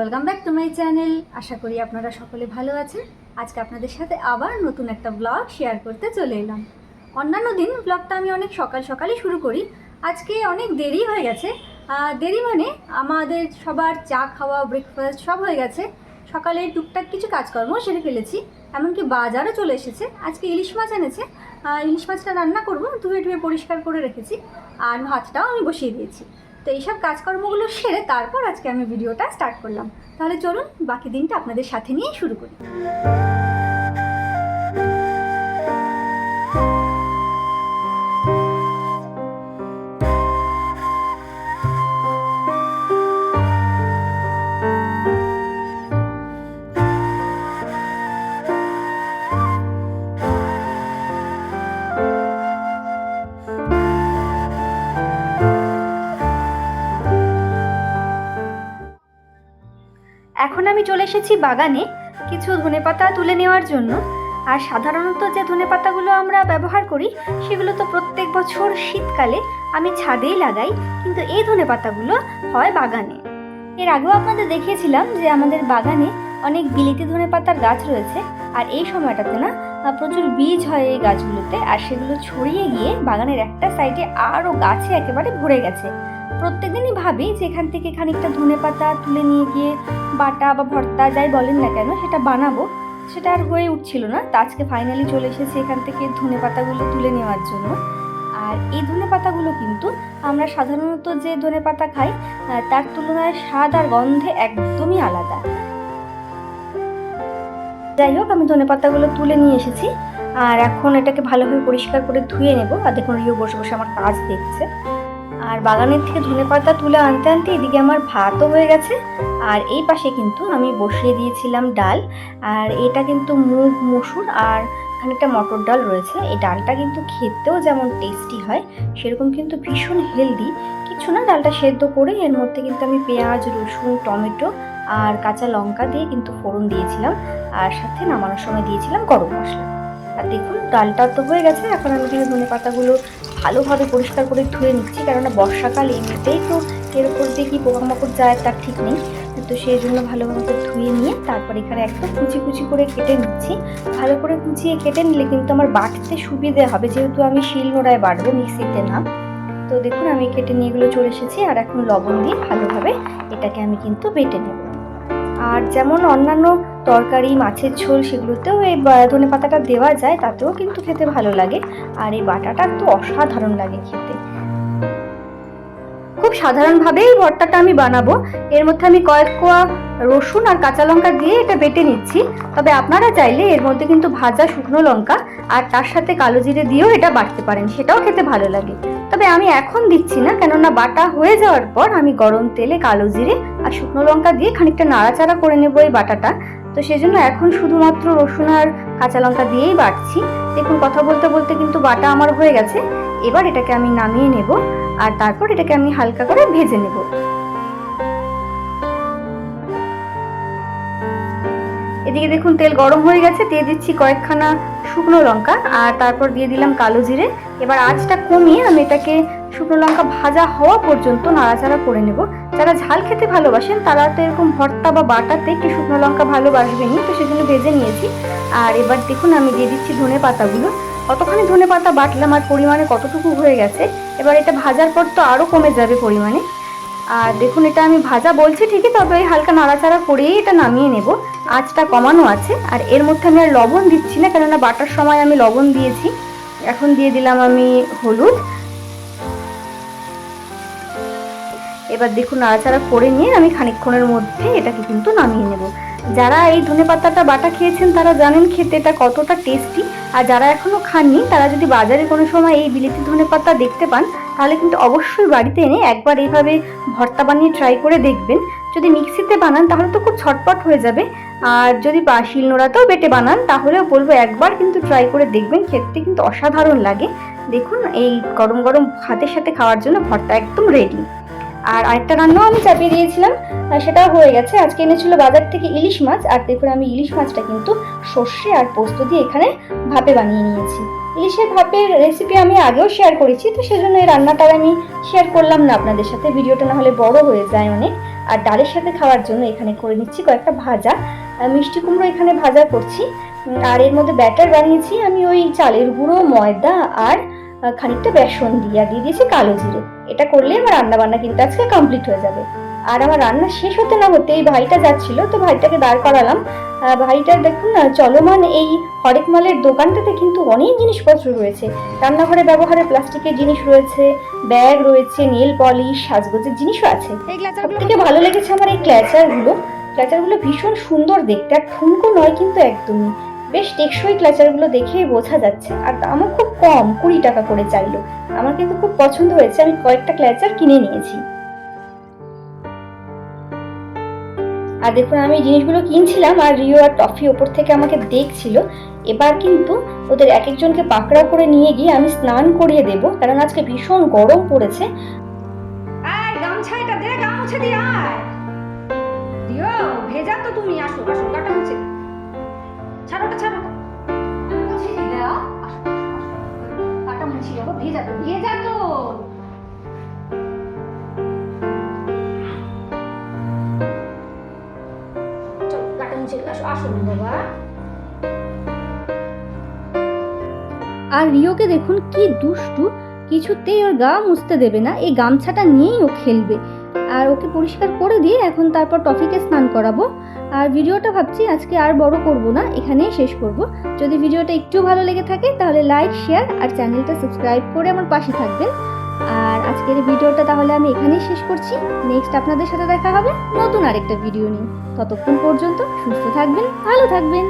Welcome back to my channel আশা করি আপনারা সকলে ভালো আছেন। আজকে আপনাদের সাথে আবার নতুন একটা ব্লগ শেয়ার করতে চলে এলাম। অন্যান্য দিন ব্লগটা আমি অনেক সকাল সকালই শুরু করি। আজকে অনেক দেরি হয়ে গেছে। দেরি মানে আমাদের সবার চা খাওয়া ব্রেকফাস্ট সব হয়ে গেছে। সকালে টুকটাক কিছু কাজকর্ম সেরে ফেলেছি। এমনকি বাজারও চলে এসেছে। আজকে ইলিশ মাছ এনেছে। ইলিশ মাছটা রান্না করব। ধুয়ে ধুয়ে পরিষ্কার করে রেখেছি। আর ভাতটাও আমি বসিয়ে দিয়েছি। তো এইসব কাজকর্মগুলো সেরে তারপর আজকে আমি ভিডিওটা স্টার্ট করলাম। তাহলে চলুন বাকি দিনটা আপনাদের সাথে নিয়ে শুরু করি। এখন আমি চলে এসেছি বাগানে কিছু ধনেপাতা তুলে নেওয়ার জন্য। আর সাধারণত যে ধনেপাতাগুলো আমরা ব্যবহার করি, সেগুলো তো প্রত্যেক বছর শীতকালে আমি ছাদেই লাগাই, কিন্তু এই ধনেপাতাগুলো হয় বাগানে। এর আগেও আপনাদের দেখিয়েছিলাম যে আমাদের বাগানে অনেক বিলিতি ধনেপাতার গাছ রয়েছে, আর এই সময়টাতে না প্রচুর বীজ হয় এই গাছগুলোতে, আর সেগুলো ছড়িয়ে গিয়ে বাগানের একটা সাইডে আরও গাছে একেবারে ভরে গেছে। প্রত্যেকদিনই ভাবি যে এখান থেকে খানিকটা ধনেপাতা তুলে নিয়ে গিয়ে বাটা বা ভর্তা যাই বলেন না কেন, সেটা বানাবো। সেটা আর হয়ে উঠছিল না। তা আজকে ফাইনালি চলে এসেছে এখান থেকে ধনে পাতাগুলো তুলে নেওয়ার জন্য। আর এই ধনে পাতাগুলো কিন্তু আমরা সাধারণত যে ধনে পাতা খাই তার তুলনায় স্বাদ আর গন্ধে একদমই আলাদা। যাই হোক, আমি ধনে পাতাগুলো তুলে নিয়ে এসেছি। আর এখন এটাকে ভালোভাবে পরিষ্কার করে ধুয়ে নেব। আর দেখুন, রিও বসে বসে আমার কাজ দেখছে। আর বাগানের থেকে ধনে পাতা তুলে আনতে আনতে এদিকে আমার ভাতও হয়ে গেছে। আর এই পাশে কিন্তু আমি বসিয়ে দিয়েছিলাম ডাল। আর এটা কিন্তু মুগ, মসুর আর খানিকটা মটর ডাল রয়েছে। এই ডালটা কিন্তু খেতেও যেমন টেস্টি হয়, সেরকম কিন্তু ভীষণ হেলদি কিছু না, ডালটা সেদ্ধ করে এর মধ্যে কিন্তু আমি পেঁয়াজ, রসুন, টমেটো আর কাঁচা লঙ্কা দিয়ে কিন্তু ফোড়ন দিয়েছিলাম। আর সাথে নামানোর সময় দিয়েছিলাম গরম মশলা। আর দেখুন, ডালটা তো হয়ে গেছে। এখন আমি এখানে ধনে পাতাগুলো ভালোভাবে পরিষ্কার করে ধুয়ে নিচ্ছি, কেননা বর্ষাকাল এমনিতেই তো এর উপর দিয়ে কি পোকামাকড় যায় তার ঠিক নেই। তো সেই জন্য ভালোভাবে ধুয়ে নিয়ে তারপর এখানে একদম কুচি কুচি করে কেটে নিচ্ছি। ভালো করে কুচিয়ে কেটে নিলে কিন্তু আমার বাটতে সুবিধে হবে, যেহেতু আমি শিল নোড়ায় বাটবো, মিক্সিতে না। তো দেখুন, আমি কেটে নিয়ে এগুলো চলে এসেছি, আর এখন লবণ দিয়ে ভালোভাবে এটাকে আমি কিন্তু বেটে নেব। আর যেমন অন্যান্য তরকারি, মাছের ঝোল সেগুলোতেও এই ধনে পাতাটা দেওয়া যায়, তাতেও কিন্তু খেতে ভালো লাগে। আর এই বাটাটা তো অসাধারণ লাগে খেতে। খুব সাধারণভাবে এই ভর্তাটা আমি বানাবো। এর মধ্যে আমি কয়েক কোয়া রসুন আর কাঁচা লঙ্কা দিয়ে এটা বেটে নিচ্ছি। তবে আপনারা চাইলে এর মধ্যে কিন্তু ভাজা শুকনো লঙ্কা আর তার সাথে কালো জিরে দিয়েও এটা বাটতে পারেন, সেটাও খেতে ভালো লাগে। তবে আমি এখন দিচ্ছি না, কেননা বাটা হয়ে যাওয়ার পর আমি গরম তেলে কালো জিরে আর শুকনো লঙ্কা দিয়ে খানিকটা নাড়াচাড়া করে নেব এই বাটাটা। তো সেজন্য এখন শুধুমাত্র রসুন আর কাঁচা লঙ্কা দিয়েই বাটছি। দেখুন, কথা বলতে বলতে কিন্তু বাটা আমার হয়ে গেছে। এবার এটাকে আমি নামিয়ে নেব আর তারপর এটাকে আমি হালকা করে ভেজে নেব। এদিকে দেখুন, তেল গরম হয়ে গেছে। দিয়ে দিচ্ছি কয়েকখানা শুকনো লঙ্কা আর তারপর দিয়ে দিলাম কালো জিরে। এবার আঁচটা কমিয়ে আমি এটাকে শুকনো লঙ্কা ভাজা হওয়া পর্যন্ত নাড়াচাড়া করে নেব। যারা ঝাল খেতে ভালোবাসেন, তারা তো এরকম ভর্তা বা বাটাতে একটু শুকনো লঙ্কা ভালোবাসবেনই। তো সেজন্য ভেজে নিয়েছি। আর এবার দেখুন, আমি দিয়ে দিচ্ছি ধনে পাতাগুলো। কতখানি ধনে পাতা বাটলাম আর পরিমাণে কতটুকু হয়ে গেছে, এবার এটা ভাজার পর তো আরও কমে যাবে পরিমাণে। আর দেখুন, এটা আমি ভাজা বলছি ঠিকই, তবে ওই হালকা নাড়াচাড়া করেই এটা নামিয়ে নেব। আঁচটা কমানো আছে, আর এর মধ্যে আমি আর লবণ দিচ্ছি না, কেননা বাটার সময় আমি লবণ দিয়েছি। এখন দিয়ে দিলাম আমি হলুদ। এবার দেখুন নাড়াচাড়া করে নিয়ে আমি খানিকক্ষণের মধ্যে এটাকে কিন্তু নামিয়ে নেব। যারা এই ধনে পাতাটা বাটা খেয়েছেন তারা জানেন খেতে এটা কতটা টেস্টি আর যারা এখনও খাননি, তারা যদি বাজারে কোনো সময় এই বিলিতি ধনে পাতা দেখতে পান, তাহলে কিন্তু অবশ্যই বাড়িতে এনে একবার এইভাবে ভর্তা বানিয়ে ট্রাই করে দেখবেন। যদি মিক্সিতে বানান, তাহলে তো খুব ছটপট হয়ে যাবে। আর যদি বা শিলনোড়াতেও বেটে বানান, তাহলেও বলব একবার কিন্তু ট্রাই করে দেখবেন, খেতে কিন্তু অসাধারণ লাগে। দেখুন, এই গরম গরম ভাতের সাথে খাওয়ার জন্য ভর্তা একদম রেডি আর আরেকটা রান্নাও আমি চাপিয়ে দিয়েছিলাম সেটাও হয়ে গেছে। আজকে এনেছিল বাজার থেকে ইলিশ মাছ, আর দেখুন আমি ইলিশ মাছটা কিন্তু সর্ষে আর পোস্ত দিয়ে এখানে ভাপে বানিয়ে নিয়েছি। ইলিশের ভাপের রেসিপি আমি আগেও শেয়ার করেছি, তো সেজন্য এই রান্নাটা আমি শেয়ার করলাম না আপনাদের সাথে। ভিডিওটা না হলে বড় হয়ে যায় অনেক। আর ডালের সাথে খাওয়ার জন্য এখানে করে নিচ্ছি কয়েকটা ভাজা। মিষ্টি কুমড়ো এখানে ভাজা করছি। আর এর মধ্যে ব্যাটার বানিয়েছি আমি ওই চালের গুঁড়ো, ময়দা আর খানিকটা বেসন দিয়ে আর দিয়ে দিয়েছি কালো জিরে। এটা করলে আমার রান্না বান্না কিন্তু আজকে কমপ্লিট হয়ে যাবে। আর আমার রান্না শেষ হতে না হতে এই ভাইটা যাচ্ছিল তো ভাইটাকে দাঁড় করালাম। ভাইটার দেখুন না চলমান এই হরেক মালের দোকানটাতে কিন্তু অনেক জিনিসপত্র রয়েছে। রান্নাঘরে ব্যবহারের প্লাস্টিকের জিনিস রয়েছে ব্যাগ রয়েছে নেল পলিশ সাজগোজের জিনিসও আছে। সব থেকে ভালো লেগেছে আমার এই ক্ল্যাচারগুলো ক্ল্যাচারগুলো ভীষণ সুন্দর দেখতে আর ঠুনকো নয় কিন্তু একদমই। বেশ টেকসই ক্ল্যাচারগুলো দেখেই বোঝা যাচ্ছে। আর দামও খুব কম, কুড়ি টাকা করে চাইলো। আমার কিন্তু খুব পছন্দ হয়েছে, আমি কয়েকটা ক্ল্যাচার কিনে নিয়েছি। আর দেখুন, আমি জিনিসগুলো কিনছিলাম আর রিও আর টফি ওপর থেকে আমাকে দেখছিল। এবার কিন্তু ওদের এক একজনকে পাকড়াও করে নিয়ে গিয়ে আমি স্নান করিয়ে দেব, কারণ আজকে ভীষণ গরম পড়েছে। ভেজা তো তুমি, আসো আসো দি। ছাড়ো ওটা ছাড়ো। মুছে মুছি ভেজা তো ভেজা তো। বাবা। আর রিওকে দেখুন কি দুষ্টু কিছুতেই ওর গা মুছতে দেবে না এই গামছাটা নিয়েই ও খেলবে। আর ওকে পরিষ্কার করে দিয়ে এখন তারপর টফিকে স্নান করাবো। আর ভিডিওটা ভাবছি আজকে আর বড় করব না, এখানেই শেষ করব। যদি ভিডিওটা একটু ভালো লেগে থাকে, তাহলে লাইক শেয়ার আর চ্যানেলটা সাবস্ক্রাইব করে আমার পাশে থাকবেন। আর আজকের ভিডিওটা তাহলে আমি এখানেই শেষ করছি। নেক্সট আপনাদের সাথে দেখা হবে নতুন আরেকটা ভিডিও নিয়ে। ততক্ষণ পর্যন্ত সুস্থ থাকবেন, ভালো থাকবেন।